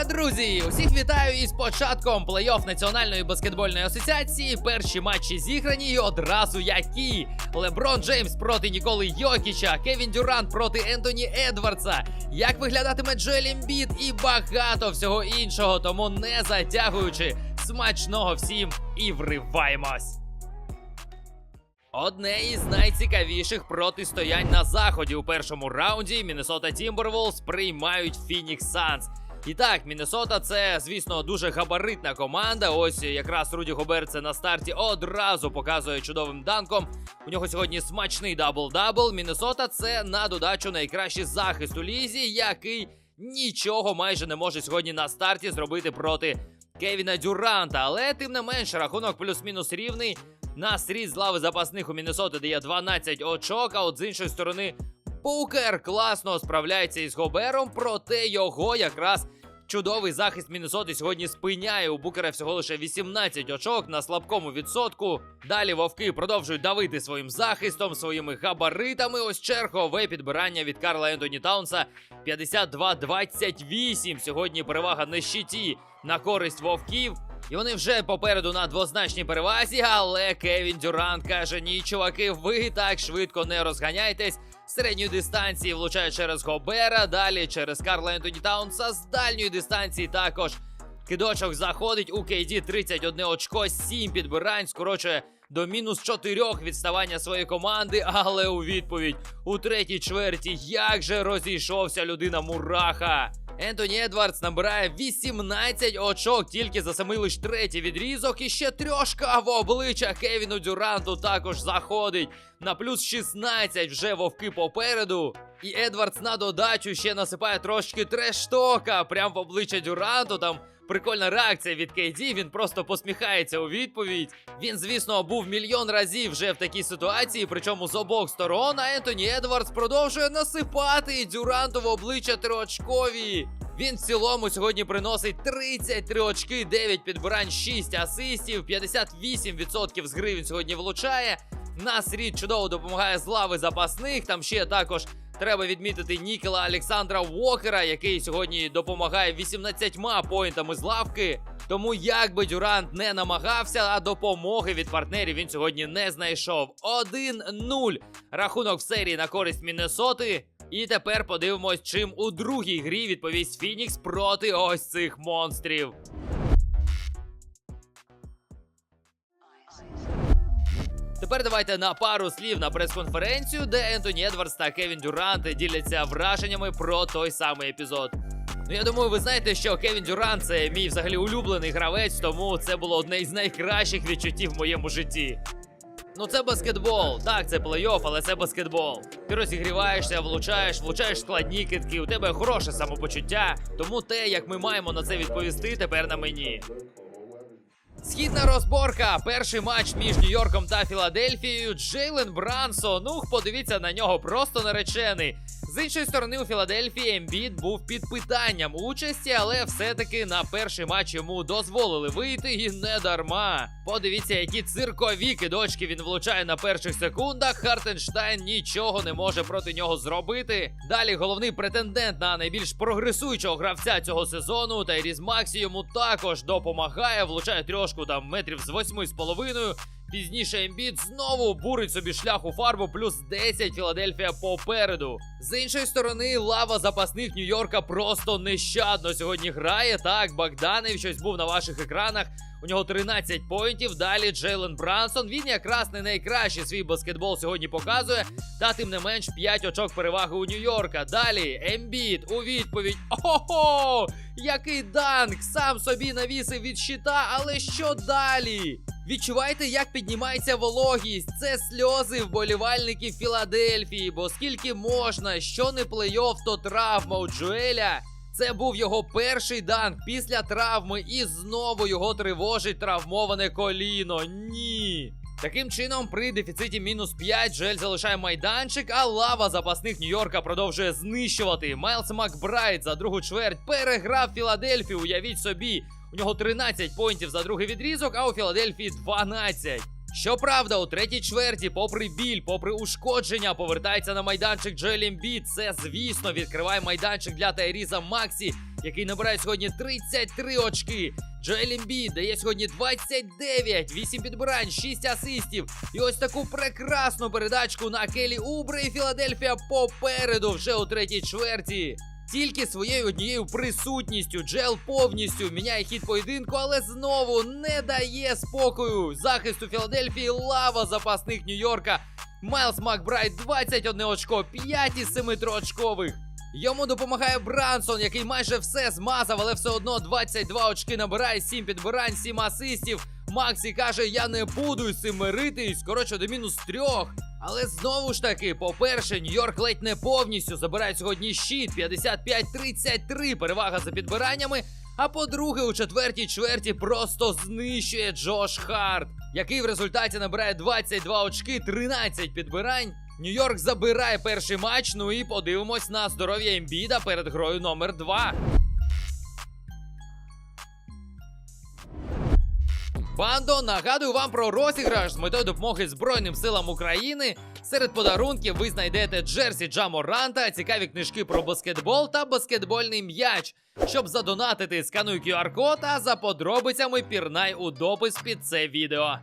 Алоха, друзі! Усіх вітаю із початком плей-офф Національної баскетбольної асоціації. Перші матчі зіграні і одразу які: Леброн Джеймс проти Ніколи Йокіча, Кевін Дюрант проти Ентоні Едвардса. Як виглядатиме Джоель Ембіт і багато всього іншого. Тому не затягуючи смачного всім і вриваємось. Одне із найцікавіших протистоянь на заході у першому раунді Міннесота Тімберволс приймають Фінікс Санс. І так, Міннесота це, звісно, дуже габаритна команда. Ось якраз Руді Гоберт це на старті одразу показує чудовим данком. У нього сьогодні смачний дабл-дабл. Міннесота це на додачу найкращий захист у лізі, який нічого майже не може сьогодні на старті зробити проти Кевіна Дюранта. Але тим не менше, рахунок плюс-мінус рівний. На стріт з лави запасних у Міннесоти дає 12 очок, а от з іншої сторони Букер класно справляється із Гобером, проте його якраз чудовий захист Міннесоти сьогодні спиняє. У Букера всього лише 18 очок на слабкому відсотку. Далі вовки продовжують давити своїм захистом, своїми габаритами. Ось чергове підбирання від Карла Ентоні Таунса 52-28. Сьогодні перевага на щиті на користь вовків. І вони вже попереду на двозначній перевазі, але Кевін Дюрант каже: ні, чуваки, ви так швидко не розганяйтесь. Середньої дистанції влучає через Гобера, далі через Карла Ентоні Таунса. З дальньої дистанції також кидочок заходить. У Кейді 31 очко, 7 підбирань, скорочує до мінус 4 відставання своєї команди. Але у відповідь у третій чверті як же розійшовся людина Мураха. Ентоні Едвардс набирає 18 очок, тільки за самий лиш третій відрізок. І ще трьошка в обличчя Кевіну Дюранту також заходить. На плюс 16 вже вовки попереду. І Едвардс на додачу ще насипає трошки трештока прямо в обличчя Дюранту. Там прикольна реакція від Кейді. Він просто посміхається у відповідь. Він, звісно, був мільйон разів вже в такій ситуації, причому з обох сторон. А Ентоні Едвардс продовжує насипати Дюранту в обличчя триочкові. Він в цілому сьогодні приносить 33 очки, 9 підбирань, 6 асистів, 58% з гри він сьогодні влучає. Нас рід чудово допомагає з лави запасних. Там ще також треба відмітити Нікола Олександра Уокера, який сьогодні допомагає 18 поінтами з лавки. Тому як би Дюрант не намагався, а допомоги від партнерів він сьогодні не знайшов. 1-0 рахунок в серії на користь Міннесоти. І тепер подивимось, чим у другій грі відповість Фінікс проти ось цих монстрів. Тепер давайте на пару слів на прес-конференцію, де Ентоні Едвардс та Кевін Дюрант діляться враженнями про той самий епізод. Ну, я думаю, ви знаєте, що Кевін Дюрант це мій взагалі улюблений гравець, тому це було одне із найкращих відчуттів в моєму житті. Ну, це баскетбол. Так, це плей-офф, але це баскетбол. Ти розігріваєшся, влучаєш, влучаєш складні китки, у тебе хороше самопочуття. Тому те, як ми маємо на це відповісти, тепер на мені. Східна розборка. Перший матч між Нью-Йорком та Філадельфією. Джейлен Брансон. Ну, подивіться на нього, просто наречений. З іншої сторони, у Філадельфії Ембіт був під питанням участі, але все-таки на перший матч йому дозволили вийти і не дарма. Подивіться, які циркові кидочки він влучає на перших секундах. Хартенштайн нічого не може проти нього зробити. Далі головний претендент на найбільш прогресуючого гравця цього сезону. Тайріз Максі йому також допомагає. Влучає трьошку там метрів з восьми з половиною. Пізніше Ембіт знову бурить собі шлях у фарбу, плюс 10 Філадельфія попереду. З іншої сторони, лава запасних Нью-Йорка просто нещадно сьогодні грає. Так, Богданов щось був на ваших екранах. У нього 13 поінтів. Далі Джейлен Брансон. Він якраз не найкращий свій баскетбол сьогодні показує. Та тим не менш 5 очок переваги у Нью-Йорка. Далі Ембіт у відповідь. Ого! Який данк! Сам собі навісив від щита, але що далі? Відчуваєте, як піднімається вологість? Це сльози вболівальників Філадельфії, бо скільки можна, що не плей-офф, то травма у Джуеля. Це був його перший данк після травми, і знову його тривожить травмоване коліно. Ні. Таким чином, при дефіциті мінус 5 Джель залишає майданчик, а лава запасних Нью-Йорка продовжує знищувати. Майлз Макбрайт за другу чверть переграв Філадельфію. Уявіть собі, у нього 13 поінтів за другий відрізок, а у Філадельфії 12. Щоправда, у третій чверті, попри біль, попри ушкодження, повертається на майданчик Джоель Ембіт. Це, звісно, відкриває майданчик для Тайріза Максі, який набирає сьогодні 33 очки. Джоель Ембід дає сьогодні 29, 8 підбирань, 6 асистів. І ось таку прекрасну передачку на Келі Убре і Філадельфія попереду вже у третій чверті. Тільки своєю однією присутністю Джел повністю міняє хід поєдинку, але знову не дає спокою захисту Філадельфії лава запасних Нью-Йорка. Майлз Макбрайт 21 очко, 5 із 7 троочкових. Йому допомагає Брансон, який майже все змазав, але все одно 22 очки набирає, 7 підбирань, 7 асистів. Максі каже, я не буду з цим миритись, коротше, до мінус трьох. Але знову ж таки, по-перше, Нью-Йорк ледь не повністю забирає сьогодні щит 55-33 перевага за підбираннями. А по-друге, у четвертій чверті просто знищує Джош Харт, який в результаті набирає 22 очки, 13 підбирань. Нью-Йорк забирає перший матч. Ну і подивимось на здоров'я Ембіда перед грою номер 2. Бандо, нагадую вам про розіграш з метою допомоги Збройним силам України. Серед подарунків ви знайдете Джерсі Джаморанта, цікаві книжки про баскетбол та баскетбольний м'яч. Щоб задонатити, скануй QR-код, а за подробицями пірнай у допис під це відео.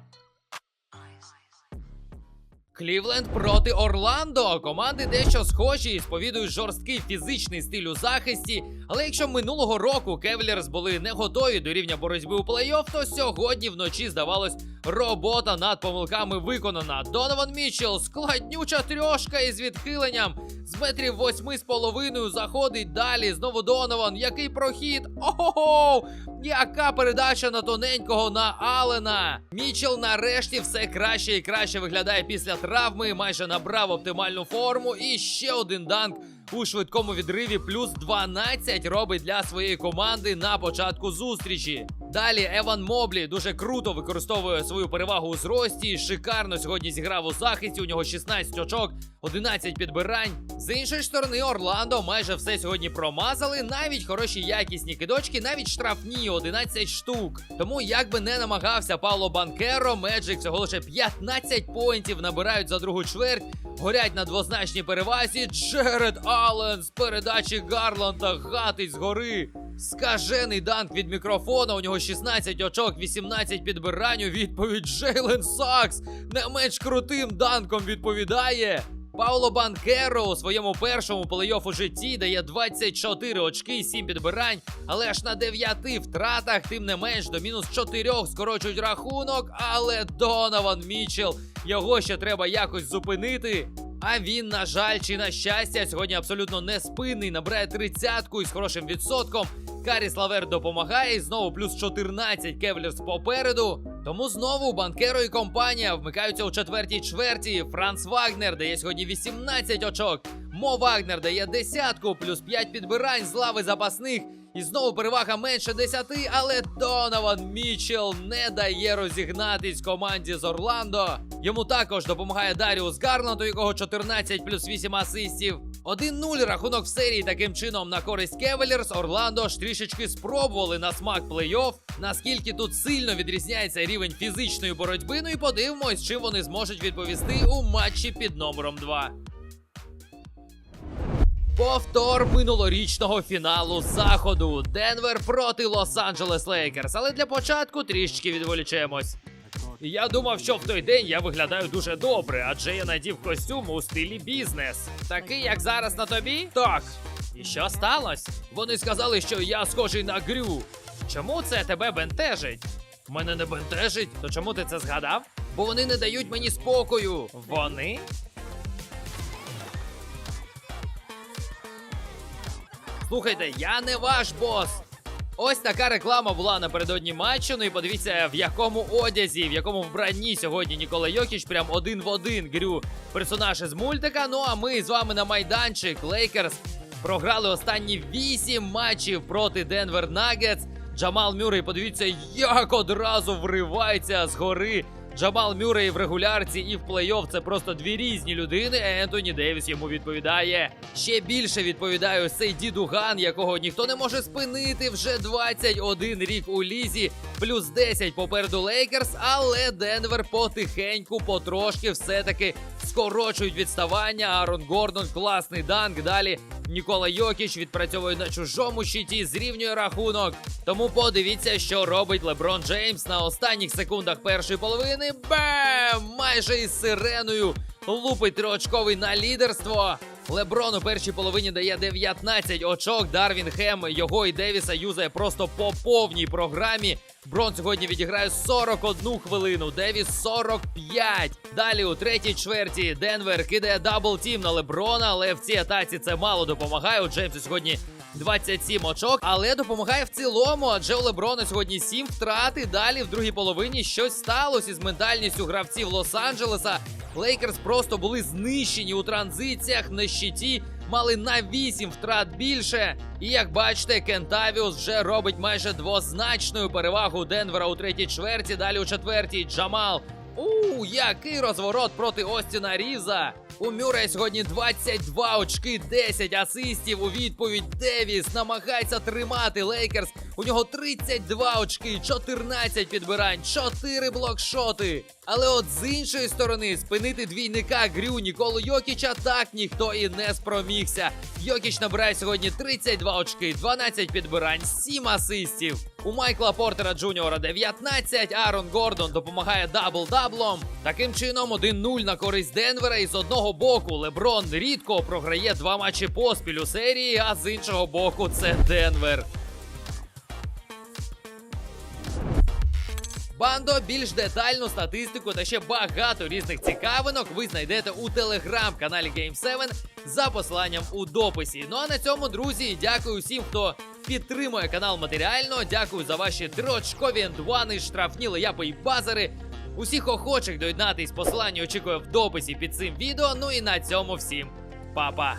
Клівленд проти Орландо. Команди дещо схожі і сповідують жорсткий фізичний стиль у захисті. Але якщо минулого року Кевлерс були не готові до рівня боротьби у плей-офф, то сьогодні вночі здавалось, робота над помилками виконана. Донован Мітчелл, складнюча трьошка із відхиленням. З метрів восьми з половиною заходить далі. Знову Донован. Який прохід? Ого! Яка передача на тоненького на Алена? Мічел нарешті все краще і краще виглядає після травми. Майже набрав оптимальну форму. І ще один данк у швидкому відриві. Плюс 12 робить для своєї команди на початку зустрічі. Далі Еван Моблі дуже круто використовує свою перевагу у зрості. Шикарно сьогодні зіграв у захисті. У нього 16 очок, 11 підбирань. З іншої сторони, Орландо майже все сьогодні промазали. Навіть хороші якісні кидочки, навіть штрафні 11 штук. Тому як би не намагався Павло Банкеро, Меджик всього лише 15 поінтів набирають за другу чверть. Горять на двозначній перевазі. Джеред Аллен з передачі Гарланда гатить згори. Скажений данк від мікрофона. У нього 16 очок, 18 підбирань. У відповідь Джейлен Сакс не менш крутим данком відповідає. Пауло Банкеро у своєму першому плей-офф у житті дає 24 очки, 7 підбирань, але аж на 9 втратах, тим не менш, до мінус 4 скорочують рахунок. Але Донован Мічел його ще треба якось зупинити. А він, на жаль, чи на щастя, сьогодні абсолютно не спинний, набирає тридцятку із хорошим відсотком. Каріс Лавер допомагає, і знову плюс 14 Кевлерс попереду. Тому знову банкеро і компанія вмикаються у четвертій чверті. Франц Вагнер дає сьогодні 18 очок. Мо Вагнер дає десятку, плюс 5 підбирань з лави запасних. І знову перевага менше 10, але Донован Мічел не дає розігнатись команді з Орландо. Йому також допомагає Даріус Гарланд, у якого 14 плюс 8 асистів. 1-0 рахунок в серії таким чином на користь Кевелерс. Орландо ж трішечки спробували на смак плей-офф. Наскільки тут сильно відрізняється рівень фізичної боротьби. Ну і подивимось, чим вони зможуть відповісти у матчі під номером 2. Повтор минулорічного фіналу заходу. Денвер проти Лос-Анджелес Лейкерс. Але для початку трішечки відволічемось. Я думав, що в той день я виглядаю дуже добре, адже я надів костюм у стилі бізнес. Такий, як зараз на тобі? Так. І що сталося? Вони сказали, що я схожий на Грю. Чому це тебе бентежить? Мене не бентежить, то чому ти це згадав? Бо вони не дають мені спокою. Вони? Слухайте, я не ваш бос. Ось така реклама була напередодні матчу. Ну і подивіться, в якому одязі, в якому вбранні сьогодні Нікола Йокіч прям один в один грю персонаж із мультика. Ну а ми з вами на майданчик Лейкерс програли останні вісім матчів проти Денвер Нагетс. Джамал Мюррей, подивіться, як одразу вривається згори. Джамал Мюррей в регулярці і в плей-офф це просто дві різні людини. Ентоні Девіс йому відповідає. Ще більше відповідає цей дідуган, якого ніхто не може спинити вже 21 рік у лізі. плюс 10 попереду Лейкерс, але Денвер потихеньку, потрошки все-таки скорочують відставання. Арон Гордон, класний данк. Далі Нікола Йокіч відпрацьовує на чужому щиті, зрівнює рахунок. Тому подивіться, що робить Леброн Джеймс на останніх секундах першої половини. Бем! Майже із сиреною лупить триочковий на лідерство. Леброн у першій половині дає 19 очок. Дарвін Хем його і Девіса юзає просто по повній програмі. Брон сьогодні відіграє 41 хвилину, Девіс 45. Далі у третій чверті Денвер кидає дабл тім на Леброна, але в цій атаці це мало допомагає. У Джеймса сьогодні 27 очок, але допомагає в цілому, адже у Леброна сьогодні 7 втрат. І далі в другій половині щось сталося із ментальністю гравців Лос-Анджелеса. Лейкерс просто були знищені у транзиціях на щиті, мали на 8 втрат більше. І як бачите, Кентавіус вже робить майже двозначною перевагу Денвера у третій чверті. Далі у четвертій Джамал. У який розворот проти Остіна Різа. У Мюррея сьогодні 22 очки, 10 асистів. У відповідь Девіс намагається тримати Лейкерс. У нього 32 очки, 14 підбирань, 4 блокшоти. Але от з іншої сторони спинити двійника Грю Ніколу Йокіча так ніхто і не спромігся. Йокіч набирає сьогодні 32 очки, 12 підбирань, 7 асистів. У Майкла Портера Джуніора 19, Арон Гордон допомагає дабл-даблом. Таким чином, 1-0 на користь Денвера. І з одного боку Леброн рідко програє два матчі поспіль у серії, а з іншого боку, це Денвер. Бандо більш детальну статистику та ще багато різних цікавинок ви знайдете у телеграм-каналі Game7 за посиланням у дописі. Ну а на цьому, друзі, дякую всім, хто підтримує канал матеріально. Дякую за ваші трочкові ендвани, штрафні леяпи і базари. Усіх охочих доєднатись посилання очікую в дописі під цим відео. Ну і на цьому всім па-па!